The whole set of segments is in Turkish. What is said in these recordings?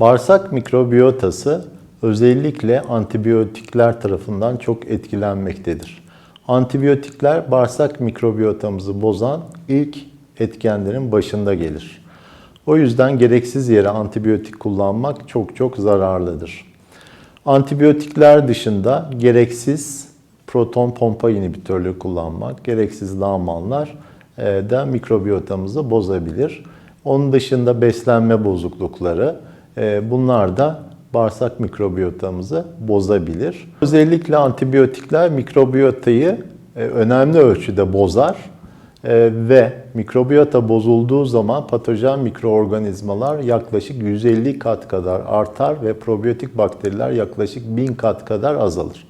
Bağırsak mikrobiyotası özellikle antibiyotikler tarafından çok etkilenmektedir. Antibiyotikler bağırsak mikrobiyotamızı bozan ilk etkenlerin başında gelir. O yüzden gereksiz yere antibiyotik kullanmak çok çok zararlıdır. Antibiyotikler dışında gereksiz proton pompa inhibitörleri kullanmak, gereksiz lağmanlar e, da mikrobiyotamızı bozabilir. Onun dışında beslenme bozuklukları, bunlar da bağırsak mikrobiyotamızı bozabilir. Özellikle antibiyotikler mikrobiyotayı e, önemli ölçüde bozar e, ve mikrobiyota bozulduğu zaman patojen mikroorganizmalar yaklaşık 150 kat kadar artar ve probiyotik bakteriler yaklaşık 1000 kat kadar azalır.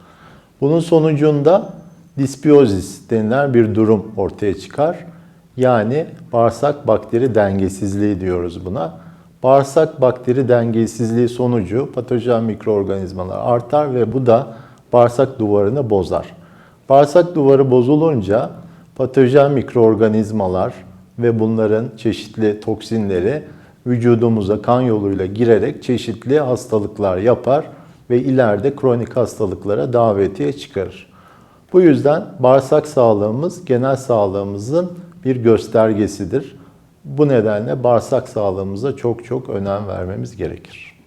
Bunun sonucunda disbiyozis denilen bir durum ortaya çıkar. Yani bağırsak bakteri dengesizliği diyoruz buna. Bağırsak bakteri dengesizliği sonucu patojen mikroorganizmalar artar ve bu da bağırsak duvarını bozar. Bağırsak duvarı bozulunca patojen mikroorganizmalar ve bunların çeşitli toksinleri vücudumuza kan yoluyla girerek çeşitli hastalıklar yapar ve ileride kronik hastalıklara davetiye çıkarır. Bu yüzden bağırsak sağlığımız genel sağlığımızın bir göstergesidir. Bu nedenle bağırsak sağlığımıza çok çok önem vermemiz gerekir.